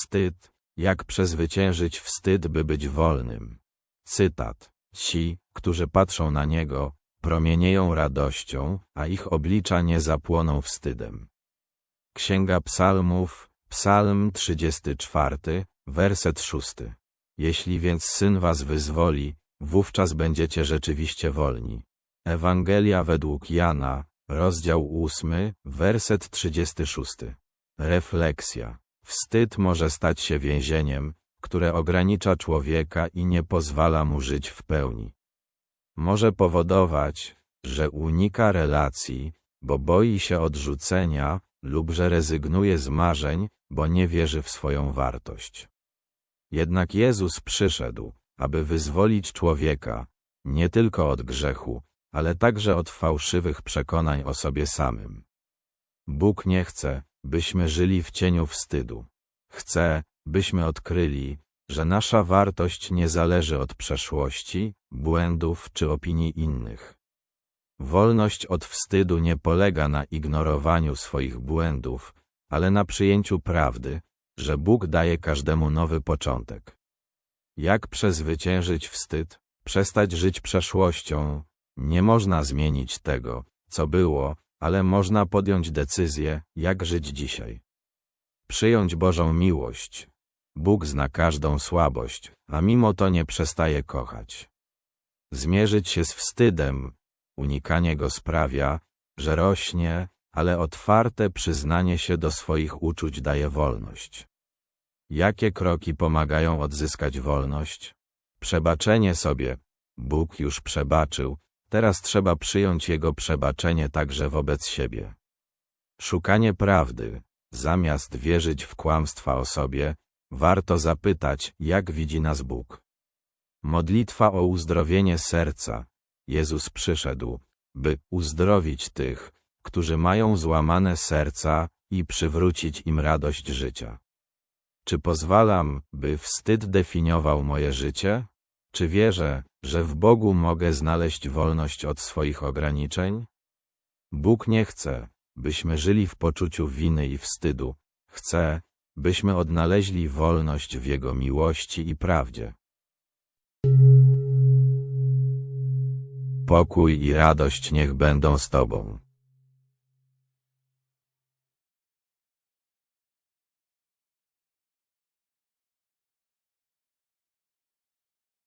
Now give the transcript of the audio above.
Wstyd, jak przezwyciężyć wstyd, by być wolnym. Cytat. Ci, którzy patrzą na niego, promienieją radością, a ich oblicza nie zapłoną wstydem. Księga Psalmów, Psalm 34, werset 6. Jeśli więc Syn was wyzwoli, wówczas będziecie rzeczywiście wolni. Ewangelia według Jana, rozdział 8, werset 36. Refleksja. Wstyd może stać się więzieniem, które ogranicza człowieka i nie pozwala mu żyć w pełni. Może powodować, że unika relacji, bo boi się odrzucenia, lub że rezygnuje z marzeń, bo nie wierzy w swoją wartość. Jednak Jezus przyszedł, aby wyzwolić człowieka, nie tylko od grzechu, ale także od fałszywych przekonań o sobie samym. Bóg nie chce, byśmy żyli w cieniu wstydu. Chce, byśmy odkryli, że nasza wartość nie zależy od przeszłości, błędów czy opinii innych. Wolność od wstydu nie polega na ignorowaniu swoich błędów, ale na przyjęciu prawdy, że Bóg daje każdemu nowy początek. Jak przezwyciężyć wstyd, przestać żyć przeszłością? Nie można zmienić tego, co było, ale można podjąć decyzję, jak żyć dzisiaj. Przyjąć Bożą miłość. Bóg zna każdą słabość, a mimo to nie przestaje kochać. Zmierzyć się z wstydem, unikanie go sprawia, że rośnie, ale otwarte przyznanie się do swoich uczuć daje wolność. Jakie kroki pomagają odzyskać wolność? Przebaczenie sobie. Bóg już przebaczył, teraz trzeba przyjąć Jego przebaczenie także wobec siebie. Szukanie prawdy. Zamiast wierzyć w kłamstwa o sobie, warto zapytać, jak widzi nas Bóg. Modlitwa o uzdrowienie serca. Jezus przyszedł, by uzdrowić tych, którzy mają złamane serca i przywrócić im radość życia. Czy pozwalam, by wstyd definiował moje życie? Czy wierzę, że w Bogu mogę znaleźć wolność od swoich ograniczeń? Bóg nie chce, byśmy żyli w poczuciu winy i wstydu. Chce, byśmy odnaleźli wolność w Jego miłości i prawdzie. Pokój i radość niech będą z Tobą.